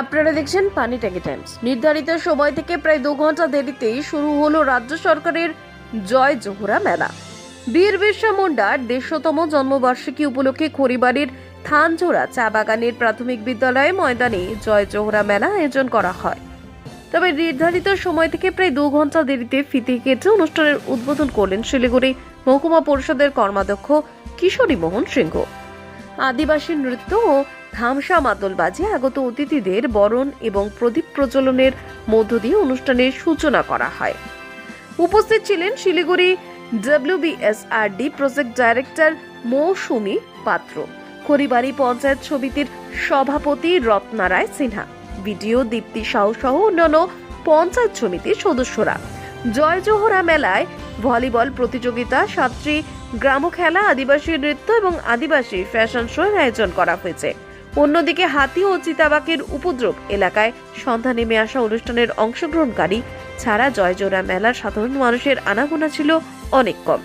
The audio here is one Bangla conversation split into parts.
আপনারা দেখছেন পানি ট্যাঙ্কি টাইমস। নির্ধারিত সময় থেকে প্রায় দু ঘণ্টা দেরিতেই শুরু হলো রাজ্য সরকারের জয় জোহরা মেলা। বীর বিরসা মুন্ডার দেড়শোতম জন্মবার্ষিকী উপলক্ষে খড়িবাড়ির থানজোড়া চা বাগানের প্রাথমিক বিদ্যালয়ে ময়দানে জয় জোহরা মেলা আয়োজন করা হয়। তবে নির্ধারিত সময় থেকে প্রায় দু ঘণ্টা দেরিতে ফিতে কেটে অনুষ্ঠানের উদ্বোধন করলেন শিলিগুড়ি মহকুমা পরিষদের কর্মাধ্যক্ষ কিশোরী মোহন সিংহ। আদিবাসী নৃত্য ও ধামসা মাদল বাজে আগত অতিথিদের বরণ এবং প্রদীপ প্রজ্বলনের মধ্য দিয়ে অনুষ্ঠানের সূচনা করা হয়। উপস্থিত ছিলেন Siliguri WBSRD project director Mousumi Patra, Kharibari panchayat সমিতির সভাপতি রত্নারায় সিনহা, বিডিও দীপ্তি সাহু সহ অন্যান্য পঞ্চায়েত সমিতির সদস্যরা। জয় জোহরা মেলায় ভলিবল প্রতিযোগিতা সাতটি গ্রাম খেলা, আদিবাসী নৃত্য এবং আদিবাসী ফ্যাশন শো এর আয়োজন করা হয়েছে। অন্যদিকে হাতি ও চিতাবাঘের উপদ্রব এলাকায় সন্ধ্যা নেমে আসা অনুষ্ঠানের অংশগ্রহণকারী ছাড়া জয়জোড়া মেলার সাধারণ মানুষের আনাগোনা ছিল অনেক কম।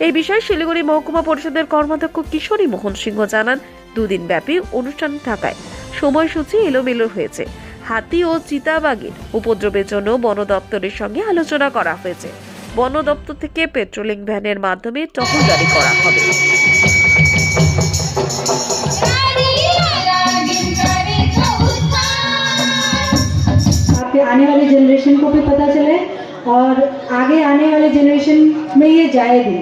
এই বিষয়ে শিলিগুড়ি মহকুমা পরিষদের কর্মাধ্যক্ষ কিশোরী মোহন সিংহ জানান, দুদিন ব্যাপী অনুষ্ঠান থাকায় সময়সূচি এলোমেলো হয়েছে। হাতি ও চিতাবাঘের উপদ্রবের জন্য বন দপ্তরের সঙ্গে আলোচনা করা হয়েছে। বন দপ্তর থেকে পেট্রোলিং ভ্যানের মাধ্যমে টহলদারি করা হবে। आने জেনারেশন जनरेशन को भी पता चले और आगे आने वाले जनरेशन में ये जाएगी।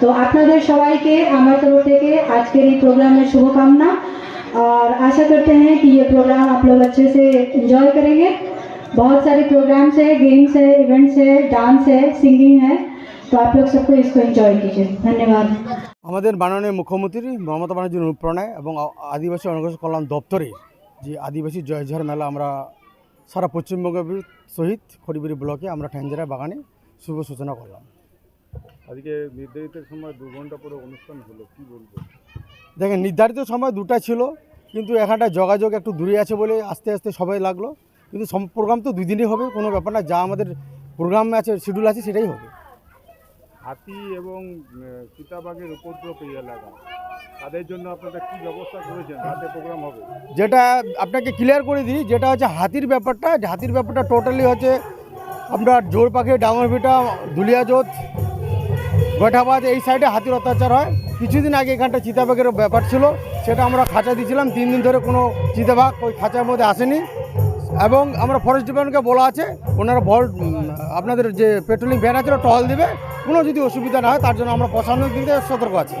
তো আপনাদের সবাইকে আমার তরফ থেকে আজকের এই প্রোগ্রামের শুভকামনা और आशा करते हैं कि ये प्रोग्राम आप लोग अच्छे से इंजॉय करेंगे। बहुत सारे प्रोग्राम्स है गेम्स है इवेंट्स है डांस है सिंगिंग है तो आप लोग सबको इसको एंजॉय कीजिए धन्यवाद আমাদের মাননীয় মুখ্যমন্ত্রী মমতা ব্যানার্জির অনুপ্রেরণায় এবং আ- আদিবাসী অনগ্রসর কল্যাণ দপ্তরে যে আদিবাসী জয়ঝার মেলা আমরা সারা পশ্চিমবঙ্গের সহিত খড়িবাড়ি ব্লকে আমরা ঠ্যাঞ্জারা বাগানে শুভ সূচনা করলাম আজকে নির্ধারিত সময় দু ঘন্টা পরে অনুষ্ঠান হলো কি বলবো দেখেন নির্ধারিত সময় দুটা ছিল কিন্তু এখানটা যোগাযোগ একটু দূরে আছে বলে আস্তে আস্তে সবাই লাগলো কিন্তু সম- প্রোগ্রাম তো দুই দিনই হবে কোনো ব্যাপার না যা আমাদের প্রোগ্রাম আছে শিডিউল আছে সেটাই হবে। হাতি এবং চিতাবাঘের উপদ্রব এই এলাকায়। তাদের জন্য আপনারা কি ব্যবস্থা করেছেন? রাতে প্রোগ্রাম হবে। যেটা আপনাকে ক্লিয়ার করে দিই যেটা হচ্ছে হাতির ব্যাপারটা হাতির ব্যাপারটা টোটালি হচ্ছে আপনার জোর পাখি ডাঙরভিটা দুলিয়াজোত গোঠাবাদ এই সাইডে হাতির অত্যাচার হয়। কিছুদিন আগে এখানটা চিতাবাঘের ব্যাপার ছিল সেটা আমরা খাঁচা দিয়েছিলাম তিন দিন ধরে কোনো চিতাবাঘ ওই খাঁচার মধ্যে আসেনি। এবং আমরা ফরেস্ট ডিপার্টমেন্টকে বলা আছে, ওনারা ভল আপনাদের যে পেট্রোলিং ভ্যান আছে টহল দিবে। কোনো যদি অসুবিধা না হয়, তার জন্য আমরা প্রশাসনিক দিক থেকে সতর্ক আছি।